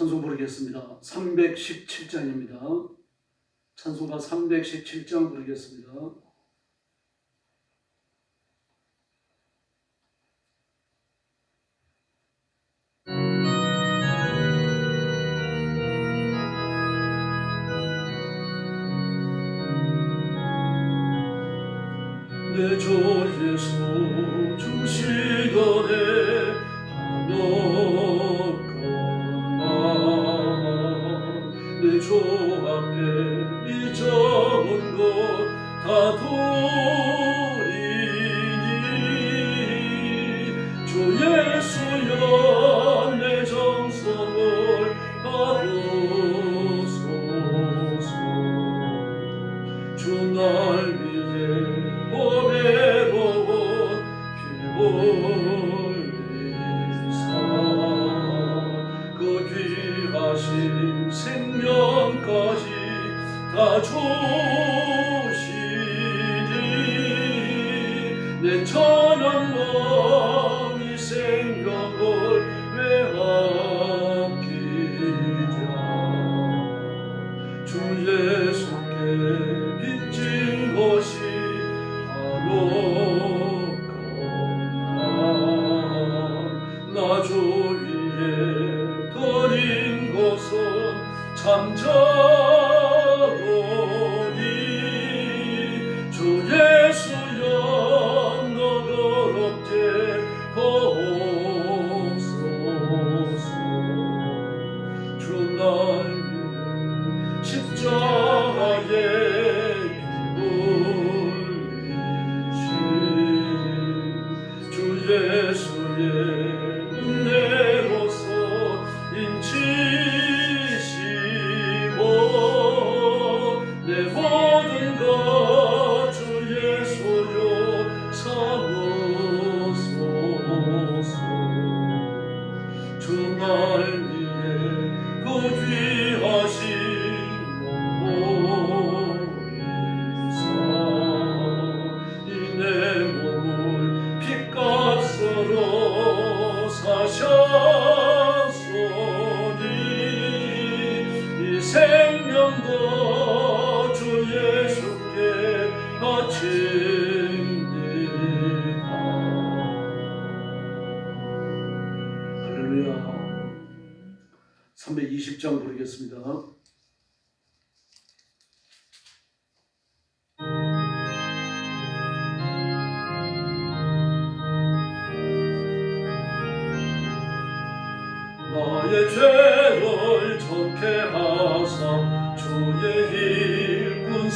찬송 부르겠습니다. 317장입니다. 찬송가 317장 부르겠습니다.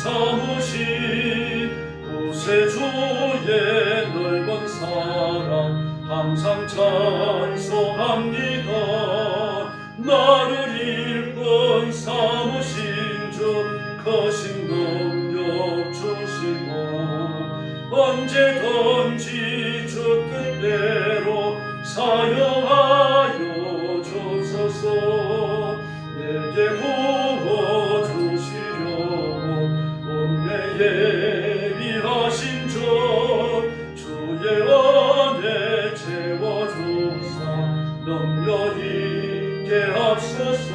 삼으신 구세주의 넓은 사랑 항상 참. 예비하신 주 주의 은혜 채워주사 넘려 있게 하소서.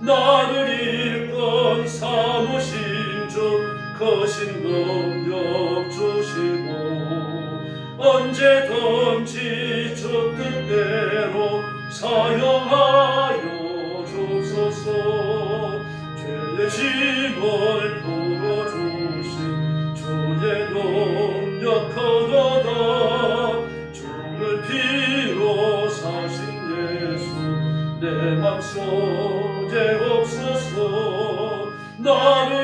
나를 일꾼 삼으신 주 거신 능력 주시고 언제든지 주 뜻대로 사용하 Lord.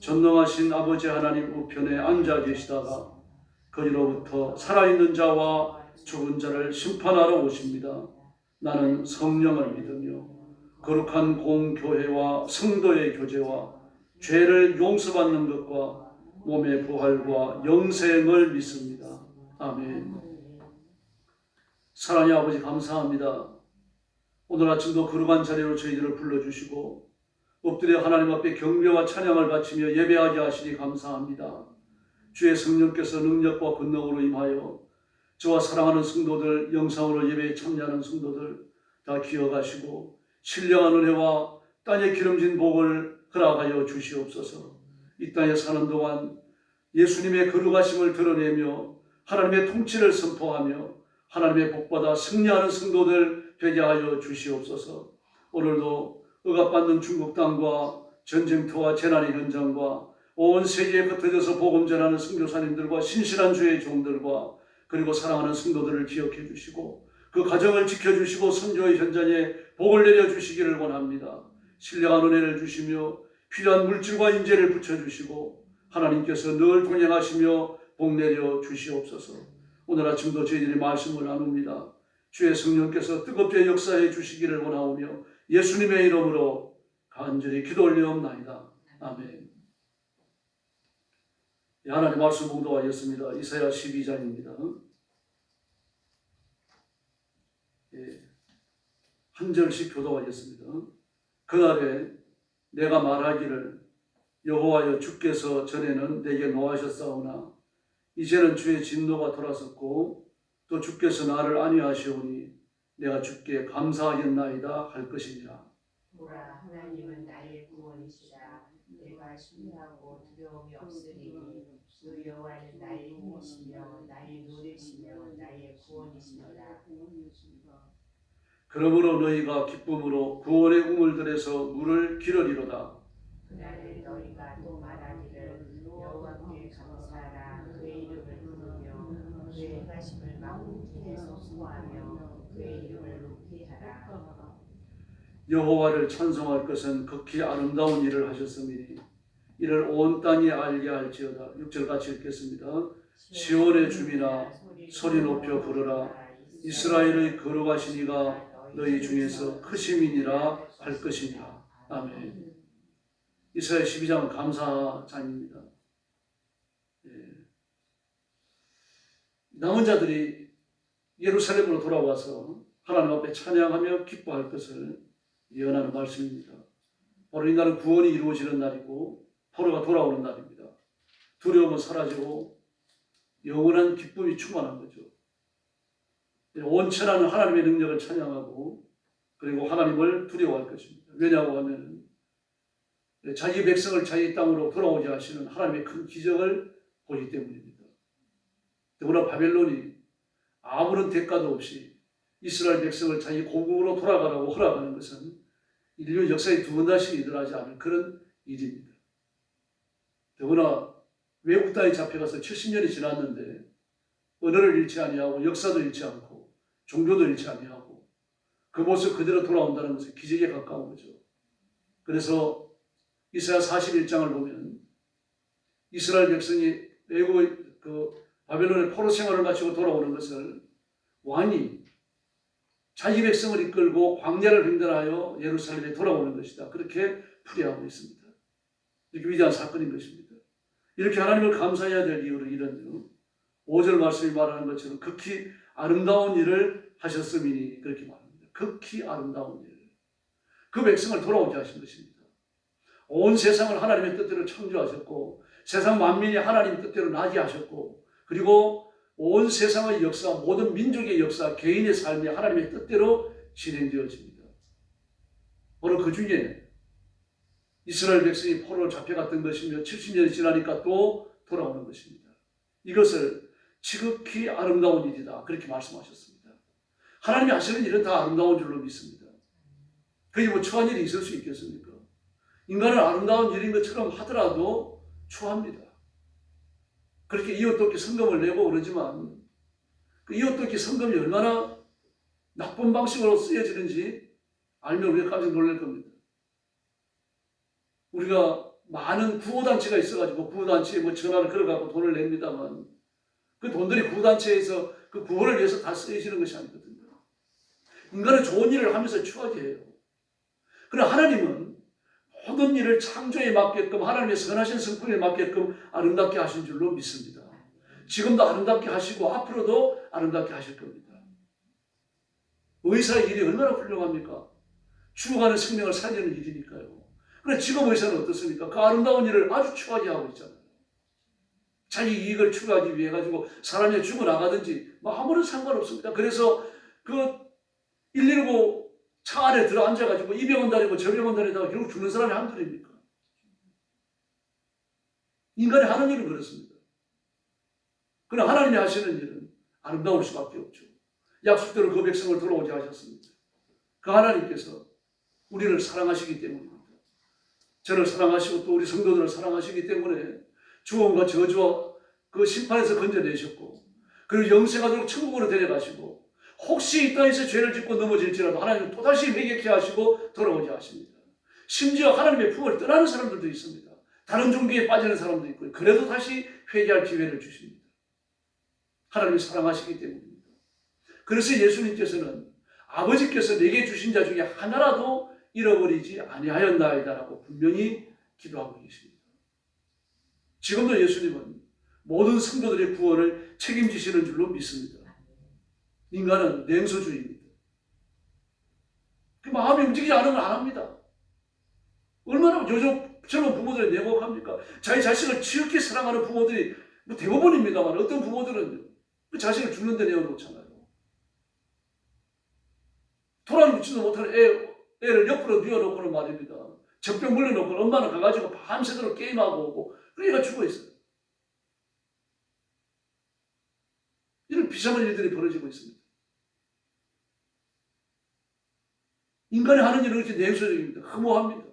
전능하신 아버지 하나님 우편에 앉아 계시다가 거기로부터 살아있는 자와 죽은 자를 심판하러 오십니다. 나는 성령을 믿으며 거룩한 공교회와 성도의 교제와 죄를 용서받는 것과 몸의 부활과 영생을 믿습니다. 아멘. 사랑의 아버지 감사합니다. 오늘 아침도 거룩한 자리로 저희들을 불러주시고 엎드려 하나님 앞에 경배와 찬양을 바치며 예배하게 하시니 감사합니다. 주의 성령께서 능력과 권능으로 임하여 저와 사랑하는 성도들, 영상으로 예배에 참여하는 성도들 다 기억하시고 신령한 은혜와 땅에 기름진 복을 허락하여 주시옵소서. 이 땅에 사는 동안 예수님의 거룩하심을 드러내며 하나님의 통치를 선포하며 하나님의 복받아 승리하는 성도들 되게 하여 주시옵소서. 오늘도 억압받는 중국 땅과 전쟁터와 재난의 현장과 온 세계에 흩어져서 복음 전하는 선교사님들과 신실한 주의 종들과 그리고 사랑하는 성도들을 기억해 주시고 그 가정을 지켜 주시고 선교의 현장에 복을 내려 주시기를 원합니다. 신령한 은혜를 주시며 필요한 물질과 인재를 붙여 주시고 하나님께서 늘 동행하시며 복 내려 주시옵소서. 오늘 아침도 저희들이 말씀을 나눕니다. 주의 성령께서 뜨겁게 역사해 주시기를 원하오며 예수님의 이름으로 간절히 기도 올리옵나이다. 아멘. 예, 하나님 말씀 공도하였습니다. 이사야 12장입니다. 예, 한 절씩 교도하겠습니다. 그날에 내가 말하기를 여호와여 주께서 전에는 내게 노하셨사오나 이제는 주의 진노가 돌아섰고 또 주께서 나를 안위하시오니 내가 주께 감사하겠나이다 할 것이니라. 보라 하나님은 나의 구원이시라 내가 신뢰하고 두려움이 없으리니 주 여호와는 나의 힘이시며 나의 노래시며 나의 구원이시니라 그러므로 너희가 기쁨으로 구원의 우물들에서 물을 기르리로다. 그날에 너희가 또 말하기를 여호와께 감사하라 그의 이름을 부르며 그의 행하심을 만국중에서 수고하며 여호와를 찬송할 것은 극히 아름다운 일을 하셨음이니 이를 온 땅이 알게 할지어다. 6절 같이 읽겠습니다. 시온의 주민아 소리 높여 부르라 이스라엘의 거룩하신 이가 너희 중에서 크심이니라 할 것이니라. 아멘. 이사야 12장은 감사장입니다. 예. 남은 자들이 예루살렘으로 돌아와서 하나님 앞에 찬양하며 기뻐할 것을 예언하는 말씀입니다. 바로 이 날은 구원이 이루어지는 날이고 포로가 돌아오는 날입니다. 두려움은 사라지고 영원한 기쁨이 충만한 거죠. 온천하는 하나님의 능력을 찬양하고 그리고 하나님을 두려워할 것입니다. 왜냐고 하면 자기 백성을 자기 땅으로 돌아오게 하시는 하나님의 큰 기적을 보기 때문입니다. 더구나 바벨론이 아무런 대가도 없이 이스라엘 백성을 자기 고국으로 돌아가라고 허락하는 것은 인류 역사에 두 번 다시 일어나지 않을 그런 일입니다. 더구나 외국 땅에 잡혀가서 70년이 지났는데 언어를 잃지 아니하고 역사도 잃지 않고 종교도 잃지 아니하고 그 모습 그대로 돌아온다는 것은 기적에 가까운 거죠. 그래서 이사야 41장을 보면 이스라엘 백성이 외국 그 바벨론의 포로 생활을 마치고 돌아오는 것을 왕이 자기 백성을 이끌고 광야를 횡단하여 예루살렘에 돌아오는 것이다. 그렇게 풀이하고 있습니다. 이렇게 위대한 사건인 것입니다. 이렇게 하나님을 감사해야 될 이유로 이런 5절 말씀이 말하는 것처럼 극히 아름다운 일을 하셨음이니 그렇게 말합니다. 극히 아름다운 일. 그 백성을 돌아오게 하신 것입니다. 온 세상을 하나님의 뜻대로 창조하셨고 세상 만민이 하나님 뜻대로 나게 하셨고 그리고 온 세상의 역사, 모든 민족의 역사, 개인의 삶이 하나님의 뜻대로 진행되어집니다. 바로 그 중에 이스라엘 백성이 포로로 잡혀갔던 것이며 70년이 지나니까 또 돌아오는 것입니다. 이것을 지극히 아름다운 일이다. 그렇게 말씀하셨습니다. 하나님이 하시는 일은 다 아름다운 줄로 믿습니다. 그게 뭐 추한 일이 있을 수 있겠습니까? 인간은 아름다운 일인 것처럼 하더라도 추합니다. 그렇게 이웃돕기 성금을 내고 그러지만 그 이웃돕기 성금이 얼마나 나쁜 방식으로 쓰여지는지 알면 우리가 깜짝 놀랄 겁니다. 우리가 많은 구호단체가 있어가지고 구호단체에 뭐 전화를 걸어가고 돈을 냅니다만 그 돈들이 구호단체에서 그 구호를 위해서 다 쓰여지는 것이 아니거든요. 인간은 좋은 일을 하면서 추하게 해요. 그러나 하나님은 모든 일을 창조에 맞게끔 하나님의 선하신 성품에 맞게끔 아름답게 하신 줄로 믿습니다. 지금도 아름답게 하시고 앞으로도 아름답게 하실 겁니다. 의사의 일이 얼마나 훌륭합니까? 죽어가는 생명을 살리는 일이니까요. 그래 지금 의사는 어떻습니까? 그 아름다운 일을 아주 추하게 하고 있잖아요. 자기 이익을 추구하기 위해 가지고 사람이 죽어 나가든지 뭐 아무런 상관없습니다. 그래서 그 119 차 안에 들어 앉아가지고 이 병원 다니고 저 병원 다니다가 결국 죽는 사람이 한둘입니까? 인간이 하는 일은 그렇습니다. 그러나 하나님이 하시는 일은 아름다울 수밖에 없죠. 약속대로 그 백성을 돌아오게 하셨습니다. 그 하나님께서 우리를 사랑하시기 때문입니다. 저를 사랑하시고 또 우리 성도들을 사랑하시기 때문에 주원과 저주와 그 심판에서 건져내셨고 그리고 영생하도록 천국으로 데려가시고 혹시 이 땅에서 죄를 짓고 넘어질지라도 하나님 또다시 회개케 하시고 돌아오게 하십니다. 심지어 하나님의 품을 떠나는 사람들도 있습니다. 다른 종교에 빠지는 사람도 있고 그래도 다시 회개할 기회를 주십니다. 하나님이 사랑하시기 때문입니다. 그래서 예수님께서는 아버지께서 내게 주신 자 중에 하나라도 잃어버리지 아니하였나이다라고 분명히 기도하고 계십니다. 지금도 예수님은 모든 성도들의 구원을 책임지시는 줄로 믿습니다. 인간은 냉소주의입니다. 그 마음이 움직이지 않으면 안 합니다. 얼마나 요즘 젊은 부모들이 냉혹합니까? 자기 자식을 지극히 사랑하는 부모들이 뭐 대부분입니다만 어떤 부모들은 그 자식을 죽는 데 내어놓잖아요. 돌아눕지도 못하는 애, 애를 옆으로 뉘어놓고는 말입니다. 젖병 물려놓고 엄마는 가가지고 밤새도록 게임하고 오고 그러니까 죽어 있어요. 이런 비참한 일들이 벌어지고 있습니다. 인간이 하는 일은 이렇게 냉소적입니다. 허무합니다.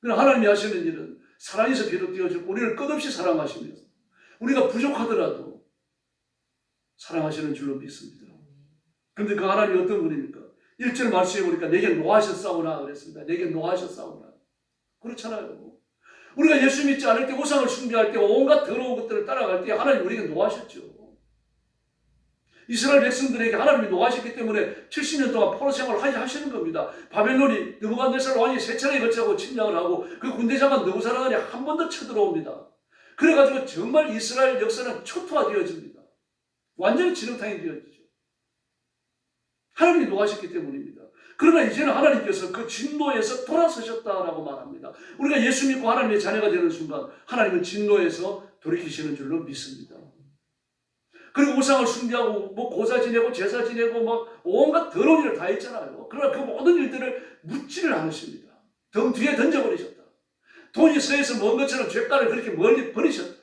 그러나 하나님이 하시는 일은 사랑에서 비롯되어지고 우리를 끝없이 사랑하시며 우리가 부족하더라도 사랑하시는 줄로 믿습니다. 그런데 그 하나님이 어떤 분입니까? 1절 말씀해 보니까 내게 노하셨사오나 그랬습니다. 내게 노하셨사오나. 그렇잖아요. 우리가 예수 믿지 않을 때 우상을 숭배할 때 온갖 더러운 것들을 따라갈 때 하나님 우리에게 노하셨죠. 이스라엘 백성들에게 하나님이 노하셨기 때문에 70년 동안 포로 생활을 하시는 겁니다. 바벨론이 느부갓네살 왕이 세 차례 거쳐고 침략을 하고 그 군대장관 느부사라간이 한 번 더 쳐들어옵니다. 그래가지고 정말 이스라엘 역사는 초토화되어집니다. 완전히 지렁탕이 되어지죠. 하나님이 노하셨기 때문입니다. 그러나 이제는 하나님께서 그 진노에서 돌아서셨다라고 말합니다. 우리가 예수 믿고 하나님의 자녀가 되는 순간 하나님은 진노에서 돌이키시는 줄로 믿습니다. 그리고 우상을 숭배하고 뭐 고사 지내고 제사 지내고 막 온갖 더러운 일을 다 했잖아요. 그러나 그 모든 일들을 묻지를 않으십니다. 등 뒤에 던져버리셨다. 돈이 서에서 먼 것처럼 죄가를 그렇게 멀리 버리셨다.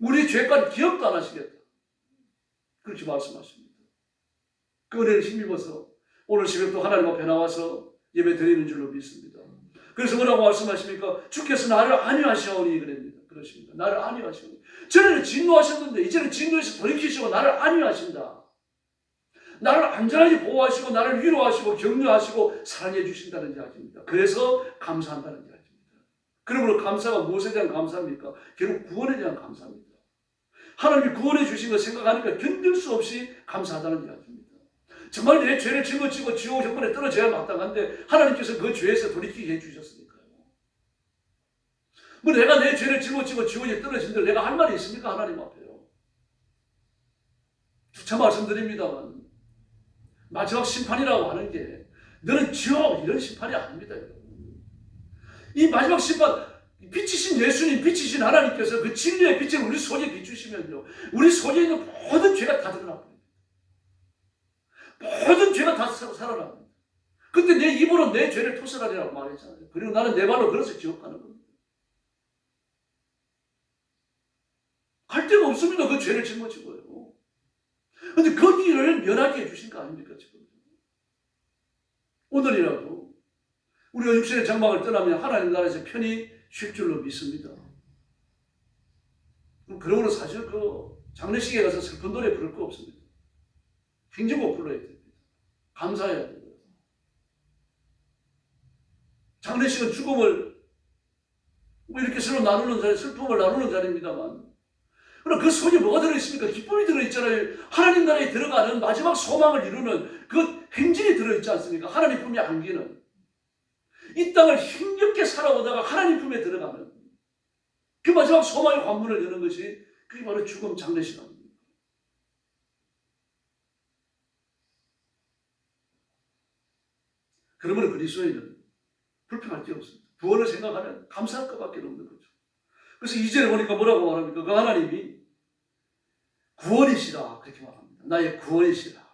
우리 죄가를 기억도 안 하시겠다. 그렇게 말씀하십니다. 그 은혜를 힘입어서 오늘 새벽도 하나님 앞에 나와서 예배 드리는 줄로 믿습니다. 그래서 뭐라고 말씀하십니까? 주께서 나를 안위하시오니 그럽니다. 그러십니다. 나를 안위하시오니. 전에는 진노하셨는데 이제는 진노에서 돌이키시고 나를 안위하신다. 나를 안전하게 보호하시고 나를 위로하시고 격려하시고 사랑해 주신다는 이야기입니다. 그래서 감사한다는 이야기입니다. 그러므로 감사가 무엇에 대한 감사입니까? 결국 구원에 대한 감사입니다. 하나님이 구원해 주신 거 생각하니까 견딜 수 없이 감사하다는 이야기입니다. 정말 내 죄를 짊어지고 지옥 형벌에 떨어져야 마땅한데 하나님께서 그 죄에서 돌이키게 해주셨으니까요. 뭐 내가 내 죄를 짊어지고 지옥에 떨어진들 내가 할 말이 있습니까? 하나님 앞에요. 참 말씀드립니다만 마지막 심판이라고 하는 게 너는 지옥 이런 심판이 아닙니다. 이 마지막 심판 빛이신 예수님, 빛이신 하나님께서 그 진리의 빛을 우리 속에 비추시면요. 우리 속에 있는 모든 죄가 다 드러납니다. 모든 죄가 다 사- 살아납니다. 근데 내 입으로 내 죄를 토설하리라고 말했잖아요. 그리고 나는 내 발로 걸어서 지옥 가는 겁니다. 갈 데가 없습니다. 그 죄를 짊어지고요. 근데 거기를 면하게 해주신 거 아닙니까, 지금? 오늘이라도 우리가 육신의 장막을 떠나면 하나님 나라에서 편히 쉴 줄로 믿습니다. 그러고는 사실 그 장례식에 가서 슬픈 노래 부를 거 없습니다. 행진곡 불러야 됩니다. 감사해야 됩니다. 장례식은 죽음을 뭐 이렇게 서로 나누는 자리, 슬픔을 나누는 자리입니다만 그럼 그 속에 뭐가 들어있습니까? 기쁨이 들어있잖아요. 하나님 나라에 들어가는 마지막 소망을 이루는 그 행진이 들어있지 않습니까? 하나님 품에 안기는. 이 땅을 힘겹게 살아오다가 하나님 품에 들어가는 그 마지막 소망의 관문을 여는 것이 그게 바로 죽음 장례식 아닙니까? 그러면 그리스도인은 불평할 게 없습니다. 구원을 생각하면 감사할 것밖에 없는 거죠. 그래서 이절에 보니까 뭐라고 말합니까? 그 하나님이 구원이시라 그렇게 말합니다. 나의 구원이시라.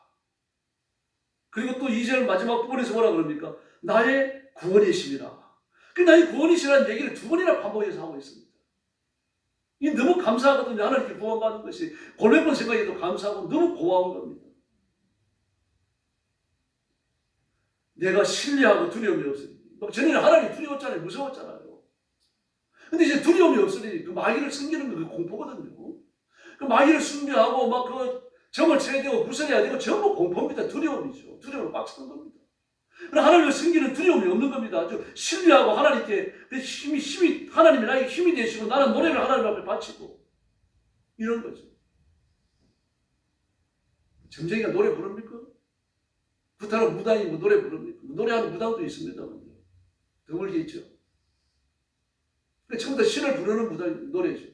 그리고 또 2절 마지막 부분에서 뭐라 그럽니까? 나의 구원이십니다. 그 나의 구원이시라는 얘기를 두 번이나 반복해서 하고 있습니다. 이 너무 감사하거든요. 하나님께 구원받는 것이 골매번 생각해도 감사하고 너무 고마운 겁니다. 내가 신뢰하고 두려움이 없으니 막 전에는 하나님 두려웠잖아요. 무서웠잖아요. 근데 이제 두려움이 없으니 그 마귀를 숨기는 게그 공포거든요. 그 마귀를 숨겨하고 막 그 점을 쳐야 되고 구설해야 되고 전부 공포입니다. 두려움이죠. 두려움을 꽉 차는 겁니다. 하나님을 숨기는 두려움이 없는 겁니다. 아주 신뢰하고 하나님께 그 힘이 힘이 하나님이 나에게 힘이 되시고 나는 노래를 하나님 앞에 바치고 이런 거죠. 점쟁이가 노래 부릅니까? 구타로 무당이 뭐 노래 부릅니까? 노래하는 무당도 있습니다. 드물게 있죠. 처음부터 신을 부르는 무당 노래죠.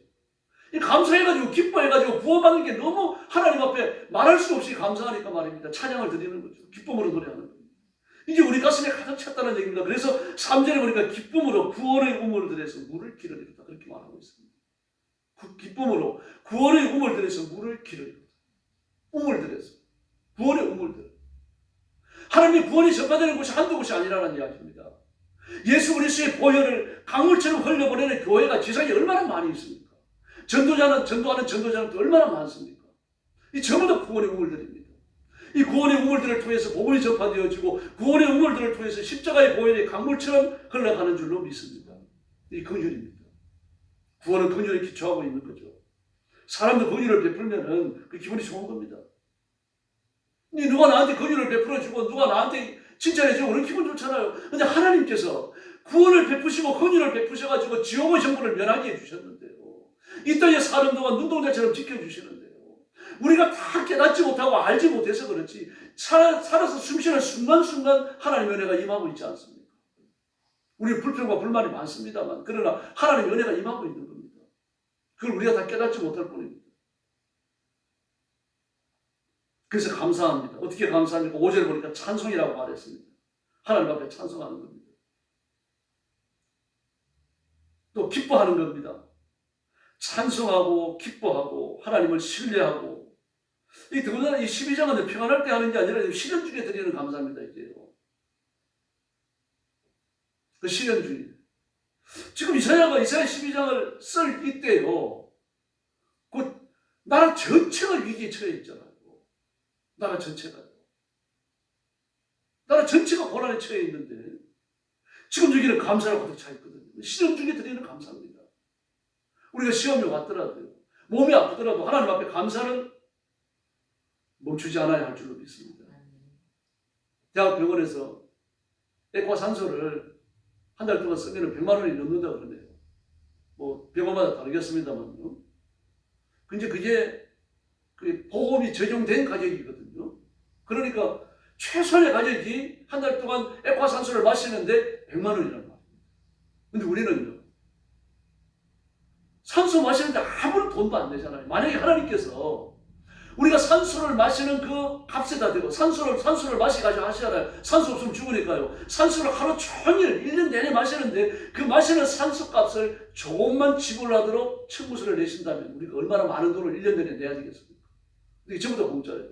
이 감사해가지고 기뻐해가지고 구원받는 게 너무 하나님 앞에 말할 수 없이 감사하니까 말입니다. 찬양을 드리는 거죠. 기쁨으로 노래하는 거예요. 이제 우리 가슴에 가득 찼다는 얘기입니다. 그래서 3절에 보니까 기쁨으로 구원의 우물을 들여서 물을 길어내겠다. 그렇게 말하고 있습니다. 그 기쁨으로 구원의 우물을 들여서 물을 길어내겠다. 우물 들여서. 구원의 우물 들여. 하나님의 구원이 전파되는 곳이 한두 곳이 아니라는 이야기입니다. 예수 그리스도의 보혈을 강물처럼 흘려보내는 교회가 지상에 얼마나 많이 있습니까? 전도자는 전도하는 전도자는 또 얼마나 많습니까? 이 전부 다 구원의 우물들입니다. 이 구원의 우물들을 통해서 복음이 전파되어지고 구원의 우물들을 통해서 십자가의 보혈이 강물처럼 흘러가는 줄로 믿습니다. 이 긍휼입니다. 구원은 긍휼에 기초하고 있는 거죠. 사람도 긍휼을 베풀면은 그 기분이 좋은 겁니다. 이 누가 나한테 긍휼을 베풀어주고 누가 나한테 칭찬해주고 그런 기분 좋잖아요. 근데 하나님께서 구원을 베푸시고 긍휼을 베푸셔가지고 지옥의 정부를 면하게 해주셨는데요. 이 땅에 사는 동안 눈동자처럼 지켜주시는데요. 우리가 다 깨닫지 못하고 알지 못해서 그렇지 살, 살아서 숨쉬는 순간순간 하나님의 은혜가 임하고 있지 않습니까? 우리 불평과 불만이 많습니다만 그러나 하나님의 은혜가 임하고 있는 겁니다. 그걸 우리가 다 깨닫지 못할 뿐입니다. 그래서 감사합니다. 어떻게 감사합니까? 5절 보니까 찬송이라고 말했습니다. 하나님 앞에 찬송하는 겁니다. 또 기뻐하는 겁니다. 찬송하고 기뻐하고 하나님을 신뢰하고 이 더군다나 이 12장은 평안할 때 하는 게 아니라 시련 중에 드리는 감사입니다. 이게요. 그 시련 중에. 지금 이사야가 이사야 12장을 쓸 이때요. 그 나라 전체가 위기에 처해 있잖아요. 나라 전체가. 나라 전체가 고난에 처해 있는데 지금 여기는 감사를 가득 차 있거든요. 시련 중에 드리는 감사입니다. 우리가 시험이 왔더라도요. 몸이 아프더라도 하나님 앞에 감사는 멈추지 않아야 할 줄로 믿습니다. 대학병원에서 에코 산소를 한 달 동안 쓰면 100만 원이 넘는다 그러네요. 뭐 병원마다 다르겠습니다만요. 근데 그게 그 보험이 적용된 가격이거든요. 그러니까 최선의 가격이 한 달 동안 에코산소를 마시는데 100만 원이란 말이에요. 근데 우리는요. 산소 마시는데 아무런 돈도 안 내잖아요. 만약에 하나님께서 우리가 산소를 마시는 그 값에다 대고 산소를 산소를 마시가지고 하시잖아요. 산소 없으면 죽으니까요. 산소를 하루 종일 1년 내내 마시는데 그 마시는 산소 값을 조금만 지불하도록 청구서를 내신다면 우리가 얼마나 많은 돈을 1년 내내 내야 되겠습니까? 근데 이게 전부 다 공짜예요.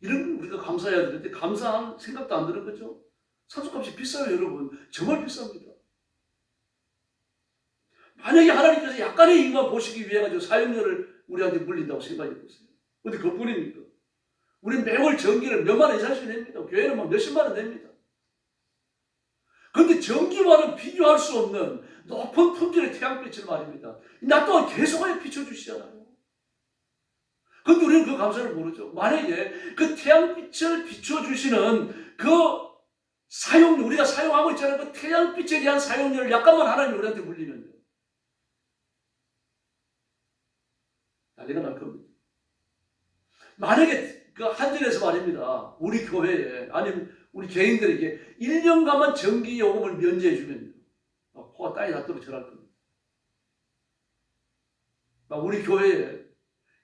이런 걸 우리가 감사해야 되는데 감사한 생각도 안 드는 거죠. 산소값이 비싸요, 여러분. 정말 비쌉니다. 만약에 하나님께서 약간의 이익만 보시기 위해 가지고 사용료를 우리한테 물린다고 생각해 보세요. 근데 그뿐입니까? 우리 매월 전기를 몇만 원 이상씩 냅니다. 교회는 막 몇십만 원 냅니다. 근데 전기와는 비교할 수 없는 높은 품질의 태양빛을 말입니다. 나 또한 계속하여 비춰주시잖아요. 근데 우리는 그 감사를 모르죠. 만약에 그 태양빛을 비춰주시는 그 사용료, 우리가 사용하고 있잖아요. 그 태양빛에 대한 사용료를 약간만 하나님 우리한테 물리면요. 난리가 날 겁니다. 만약에 그 한전에서 말입니다. 우리 교회에 아니면 우리 개인들에게 1년간만 전기 요금을 면제해 주면요. 막 코가 땅에 닿도록 절할 겁니다. 막 우리 교회에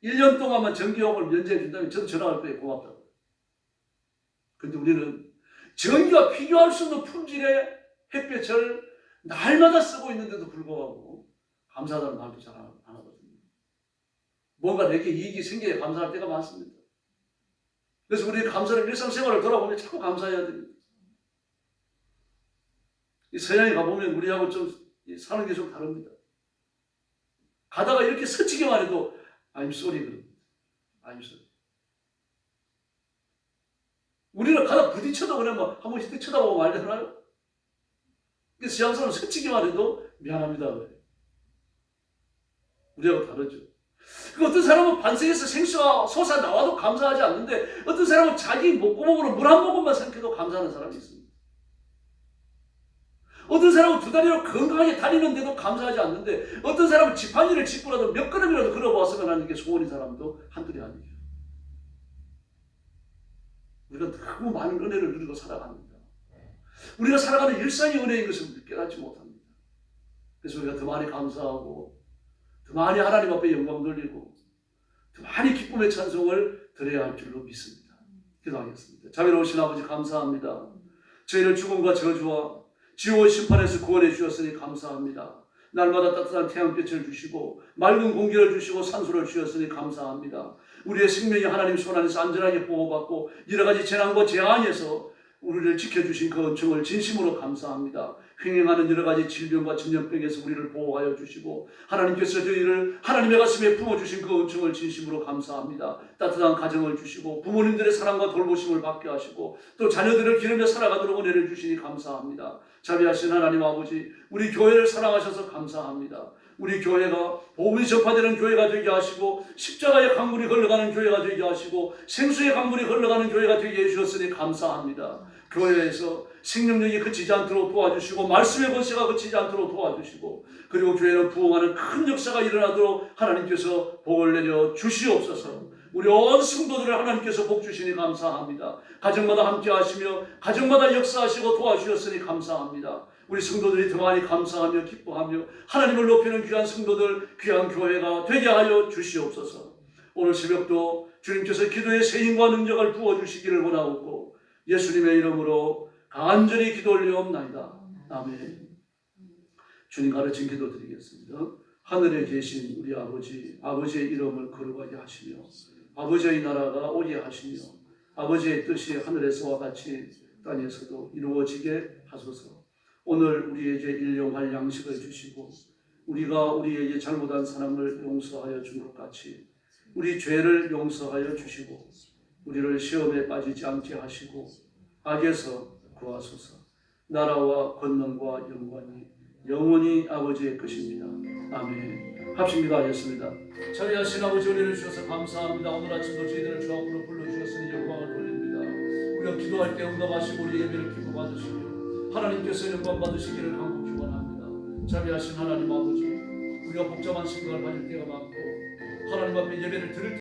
1년 동안만 전기 요금을 면제해 준다면 저도 전화할 거예요. 고맙다고. 근데 우리는 전기가 비교할 수 없는 품질의 햇볕을 날마다 쓰고 있는데도 불구하고 감사하다는 말도 잘 안 하거든요. 뭔가 내게 이익이 생겨야 감사할 때가 많습니다. 그래서 우리 감사를 일상생활을 돌아보면 자꾸 감사해야 됩니다. 이 서양에 가보면 우리하고 좀 사는 게 좀 다릅니다. 가다가 이렇게 스치기만 해도 I'm sorry. I'm sorry. 우리는 가다 부딪혀도 그냥 뭐한 번씩 뜩 쳐다보고. 근데 서양 사람은 스치기만 해도 미안합니다 그래요. 우리하고 다르죠. 그 어떤 사람은 반석에서 생수가 솟아 나와도 감사하지 않는데 어떤 사람은 자기 목구멍으로 물 한 모금만 삼켜도 감사하는 사람이 있습니다. 어떤 사람은 두 다리로 건강하게 다니는데도 감사하지 않는데 어떤 사람은 지팡이를 짚고라도 몇 걸음이라도 걸어보았으면 하는 게 소원인 사람도 한둘이 아니에요. 우리가 너무 많은 은혜를 누리고 살아갑니다. 우리가 살아가는 일상의 은혜인 것을 깨닫지 못합니다. 그래서 우리가 더 많이 감사하고 더 많이 하나님 앞에 영광 돌리고 더 많이 기쁨의 찬송을 드려야 할 줄로 믿습니다. 기도하겠습니다. 자비로우신 아버지 감사합니다. 저희를 죽음과 저주와 지옥의 심판에서 구원해 주셨으니 감사합니다. 날마다 따뜻한 태양빛을 주시고 맑은 공기를 주시고 산소를 주셨으니 감사합니다. 우리의 생명이 하나님 손 안에서 안전하게 보호받고 여러 가지 재난과 재앙에서 우리를 지켜주신 그 은총을 진심으로 감사합니다. 횡행하는 여러 가지 질병과 전염병에서 우리를 보호하여 주시고 하나님께서 저희를 하나님의 가슴에 품어주신 그 은총을 진심으로 감사합니다. 따뜻한 가정을 주시고 부모님들의 사랑과 돌보심을 받게 하시고 또 자녀들을 기르며 살아가도록 은혜를 주시니 감사합니다. 자비하신 하나님 아버지 우리 교회를 사랑하셔서 감사합니다. 우리 교회가 복음이 전파되는 교회가 되게 하시고 십자가의 강물이 흘러가는 교회가 되게 하시고 생수의 강물이 흘러가는 교회가 되게 해주셨으니 감사합니다. 교회에서 생명력이 그치지 않도록 도와주시고 말씀의 권세가 그치지 않도록 도와주시고 그리고 교회는 부흥하는 큰 역사가 일어나도록 하나님께서 복을 내려 주시옵소서. 우리 온 성도들을 하나님께서 복 주시니 감사합니다. 가정마다 함께 하시며 가정마다 역사하시고 도와주셨으니 감사합니다. 우리 성도들이 더 많이 감사하며 기뻐하며 하나님을 높이는 귀한 성도들, 귀한 교회가 되게 하여 주시옵소서. 오늘 새벽도 주님께서 기도의 세임과 능력을 부어주시기를 원하옵고 예수님의 이름으로 간절히 기도 올리옵나이다. 아멘. 주님 가르친 기도 드리겠습니다. 하늘에 계신 우리 아버지, 아버지의 이름을 거룩하게 하시며 아버지의 나라가 오게 하시며 아버지의 뜻이 하늘에서와 같이 땅에서도 이루어지게 하소서. 오늘 우리에게 일용할 양식을 주시고 우리가 우리에게 잘못한 사람을 용서하여 준 것 같이 우리 죄를 용서하여 주시고 우리를 시험에 빠지지 않게 하시고 악에서 구하소서. 나라와 권능과 영광이 영원히 아버지의 것입니다. 아멘. 합심기도 하였습니다. 자비하신 아버지 은혜를 주셔서 감사합니다. 오늘 아침도 저희들을 주 앞으로 불러주셨으니 영광을 돌립니다. 우리가 기도할 때 응답하시고 우리 예배를 기뻐 받으시며 하나님께서 영광 받으시기를 간곡히 원합니다. 자비하신 하나님 아버지 우리가 복잡한 생각을 가질 때가 많고 하나님 앞에 예배를 드릴